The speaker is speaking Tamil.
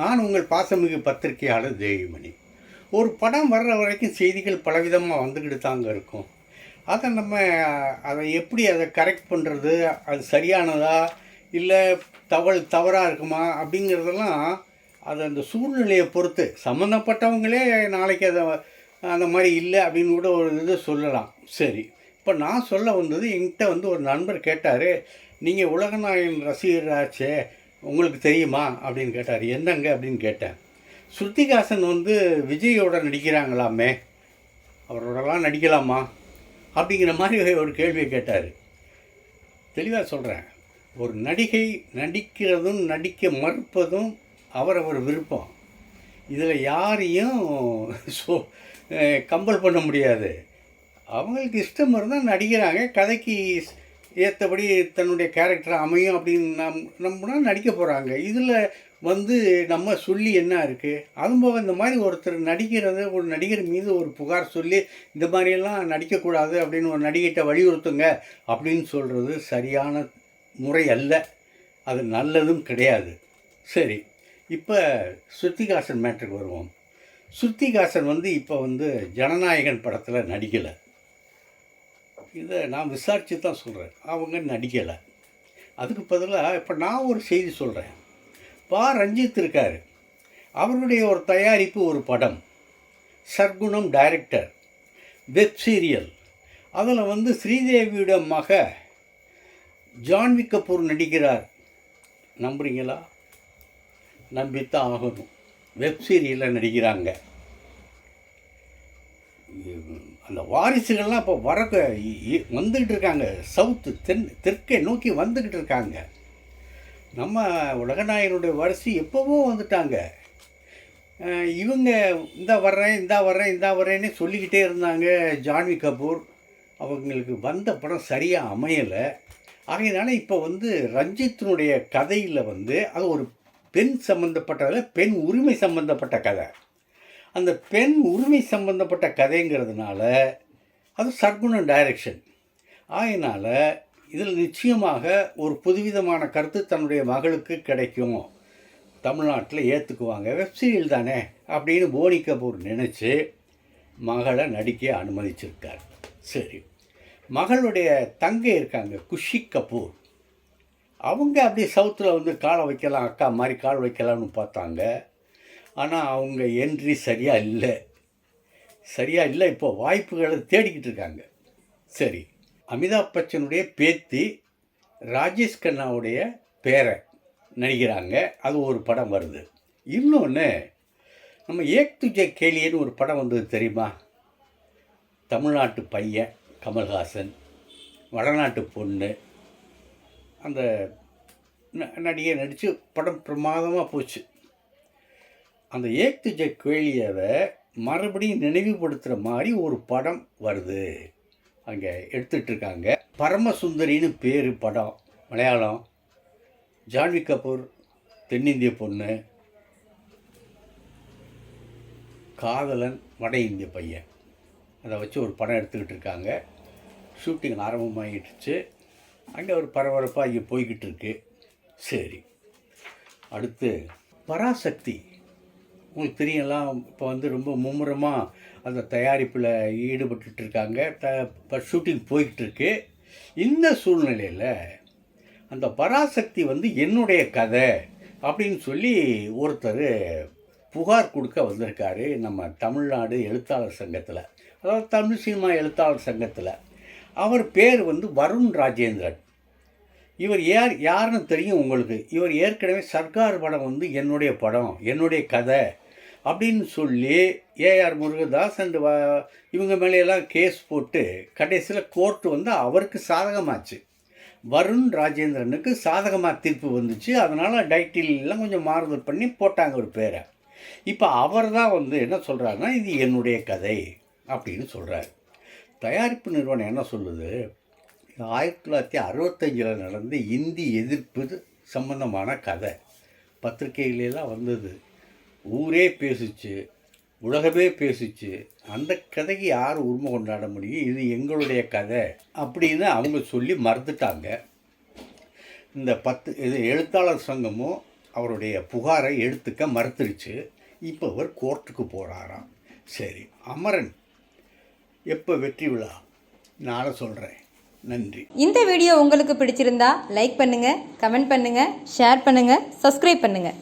நான் உங்கள் பாசமிகு பத்திரிகையாளர் தேவிமணி ஒரு படம் வர்ற வரைக்கும் செய்திகள் பலவிதமாக வந்துக்கிட்டு தாங்க இருக்கும். அதை நம்ம அதை எப்படி அதை கரெக்ட் பண்ணுறது அது சரியானதா இல்லை தவள் தவறாக இருக்குமா அப்படிங்கிறதெல்லாம் அது அந்த சூழ்நிலையை பொறுத்து சம்மந்தப்பட்டவங்களே நாளைக்கு அதை அந்த மாதிரி இல்லை அப்படின்னு கூட ஒரு இது சொல்லலாம். சரி இப்போ நான் சொல்ல வந்தது என்கிட்ட வந்து ஒரு நண்பர் கேட்டார் நீங்கள் உலகநாயகன் ரசிகராச்சே உங்களுக்கு தெரியுமா அப்படின்னு கேட்டார். என்னங்க அப்படின்னு கேட்டேன். ஸ்ருதிகாசன் வந்து விஜயோட நடிக்கிறாங்களாமே. அவரோடலாம் நடிக்கலாமா? அப்படிங்கிற மாதிரி ஒரு கேள்வியை கேட்டார். தெளிவாக சொல்கிறேன் ஒரு நடிகை நடிக்கிறதும் நடிக்க மறுப்பதும் அவரவர் விருப்பம். இதில் யாரையும் சோ கம்பல் பண்ண முடியாது. அவங்களுக்கு இஷ்டம் இருந்தால் நடிக்கிறாங்க. கதைக்கு ஏற்றபடி தன்னுடைய கேரக்டர் அமையும் அப்படின்னு நம் நம்பினா நடிக்க போகிறாங்க இதில் வந்து நம்ம சொல்லி என்ன இருக்குது அதுவும் போக இந்த மாதிரி ஒருத்தர் நடிக்கிறத ஒரு நடிகர் மீது ஒரு புகார் சொல்லி இந்த மாதிரியெல்லாம் நடிக்கக்கூடாது அப்படின்னு ஒரு நடிகைகிட்ட வலியுறுத்துங்க அப்படின்னு சொல்கிறது சரியான முறை அல்ல. அது நல்லதும் கிடையாது. சரி இப்போ ஸ்ருத்திகாசன் மேட்ருக்கு வருவோம். ஸ்ருத்திகாசன் வந்து இப்போ வந்து ஜனநாயகன் படத்தில் நடிக்கலை. இதை நான் விசாரித்து தான் சொல்கிறேன் அவங்க நடிக்கலை. அதுக்கு பதிலாக இப்போ நான் ஒரு செய்தி சொல்கிறேன் பா. ரஞ்சித் இருக்கார். அவருடைய ஒரு தயாரிப்பு ஒரு படம். சர்க்குணம் டைரக்டர். Web serial. அதில் வந்து ஸ்ரீதேவியோட மக ஜான்வி கபூர் நடிக்கிறார். நம்புறீங்களா? நம்பித்தான் ஆகணும். வெப் சீரியலில் நடிக்கிறாங்க. அந்த வாரிசுகள்லாம் இப்போ வர வந்துக்கிட்டு இருக்காங்க சவுத்து தென் தெற்கை நோக்கி வந்துக்கிட்டு இருக்காங்க நம்ம உலகநாயகனுடைய வரிசை எப்போவோ வந்துட்டாங்க. இவங்க இந்த வர்றேன் இந்த வர்றேன் இந்த வர்றேன்னு சொல்லிக்கிட்டே இருந்தாங்க. ஜான்வி கபூர் அவங்களுக்கு வந்த படம் சரியாக அமையலை. ஆகையினால இப்போ வந்து ரஞ்சித்தினுடைய கதையில் வந்து அது ஒரு பெண் சம்மந்தப்பட்டதில் பெண் உரிமை சம்மந்தப்பட்ட கதை. அந்த பெண் உரிமை சம்பந்தப்பட்ட கதைங்கிறதுனால அது சர்க்குணம் டைரக்ஷன் ஆயினால் இதில் நிச்சயமாக ஒரு புதுவிதமான கருத்து தன்னுடைய மகளுக்கு கிடைக்கும். தமிழ்நாட்டில் ஏற்றுக்குவாங்க வெப்சீரியல் தானே? அப்படின்னு போனி கபூர் நினச்சி மகளை நடிக்க அனுமதிச்சிருக்கார். சரி. மகளுடைய தங்கை இருக்காங்க குஷி கபூர். அவங்க அப்படியே சவுத்தில் வந்து காலை வைக்கலாம் அக்கா மாதிரி கால் வைக்கலாம்னு பார்த்தாங்க. ஆனால் அவங்க என்ட்ரி சரியாக இல்லை. சரியாக இல்லை இப்போ வாய்ப்புகளை தேடிக்கிட்டு இருக்காங்க. சரி அமிதாப் பச்சனுடைய பேத்தி ராஜேஷ் கண்ணாவுடைய பேரை நடிக்கிறாங்க. அது ஒரு படம் வருது. இன்னொன்று நம்ம ஏக் துஜே கேலியன்னு ஒரு படம் வந்தது தெரியுமா? தமிழ்நாட்டு பையன் கமல்ஹாசன் வடநாட்டு பொண்ணு. அந்த ந- நடிகை நடித்து படம் பிரமாதமாக போச்சு. அந்த ஏக் ஜெக் கேளியவை மறுபடியும் நினைவுபடுத்துகிற மாதிரி ஒரு படம் வருது. அங்கே எடுத்துட்ருக்காங்க. பரமசுந்தரின்னு பேர் படம் மலையாளம். ஜான்வி கபூர் தென்னிந்திய பொண்ணு. காதலன் வட இந்திய பையன். அதை வச்சு ஒரு படம் எடுத்துக்கிட்டு இருக்காங்க ஷூட்டிங் ஆரம்பமாகிடுச்சு அங்கே ஒரு பரபரப்பாக இங்கே போய்கிட்டு இருக்கு சரி. அடுத்து பராசக்தி. உங்களுக்கு தெரியலாம் இப்போ வந்து ரொம்ப மும்முரமாக அந்த தயாரிப்பில் ஈடுபட்டு இருக்காங்க த இப்போ ஷூட்டிங் போய்கிட்டுருக்கு இந்த சூழ்நிலையில் அந்த பராசக்தி வந்து என்னுடைய கதை அப்படின்னு சொல்லி ஒருத்தர் புகார் கொடுக்க வந்திருக்காரு நம்ம தமிழ்நாடு எழுத்தாளர் சங்கத்தில். அதாவது தமிழ் சினிமா எழுத்தாளர் சங்கத்தில். அவர் பேர் வந்து வருண் ராஜேந்திரன். இவர் யார் யாருன்னு தெரியும் உங்களுக்கு. இவர் ஏற்கனவே சர்க்கார் படம் வந்து என்னுடைய படம் என்னுடைய கதை. அப்படின்னு சொல்லி ஏஆர் முருகதாஸ் அண்ட் இவங்க மேலேயெல்லாம் கேஸ் போட்டு கடைசியில் கோர்ட்டு வந்து அவருக்கு சாதகமாச்சு. வருண் ராஜேந்திரனுக்கு சாதகமாக தீர்ப்பு வந்துச்சு. அதனால் டைட்டிலெலாம் கொஞ்சம் மாறுதல் பண்ணி போட்டாங்க ஒரு பேரை. இப்போ அவர் தான் வந்து என்ன சொல்கிறாருன்னா இது என்னுடைய கதை அப்படின்னு சொல்கிறார் தயாரிப்பு நிறுவனம் என்ன சொல்லுது? ஆயிரத்தி தொள்ளாயிரத்தி அறுபத்தஞ்சில் நடந்த இந்தி எதிர்ப்பு சம்பந்தமான கதை. பத்திரிகைகளெல்லாம் வந்தது. ஊரே பேசுச்சு உலகமே பேசுச்சு. அந்த கதைக்கு யார் உரிமை கொண்டாட முடியும்? இது எங்களுடைய கதை அப்படின்னு அவங்க சொல்லி மறந்துட்டாங்க. இந்த பத்து இது எழுத்தாளர் சங்கமும் அவருடைய புகாரை எடுத்துக்க மறுத்துருச்சு. இப்போ அவர் கோர்ட்டுக்கு போகிறாராம் சரி அமரன் எப்போ வெற்றி விழா? நாளை சொல்கிறேன் நன்றி. இந்த வீடியோ உங்களுக்கு பிடிச்சிருந்தா லைக் பண்ணுங்கள் கமெண்ட் பண்ணுங்கள் ஷேர் பண்ணுங்கள் சப்ஸ்கிரைப் பண்ணுங்கள்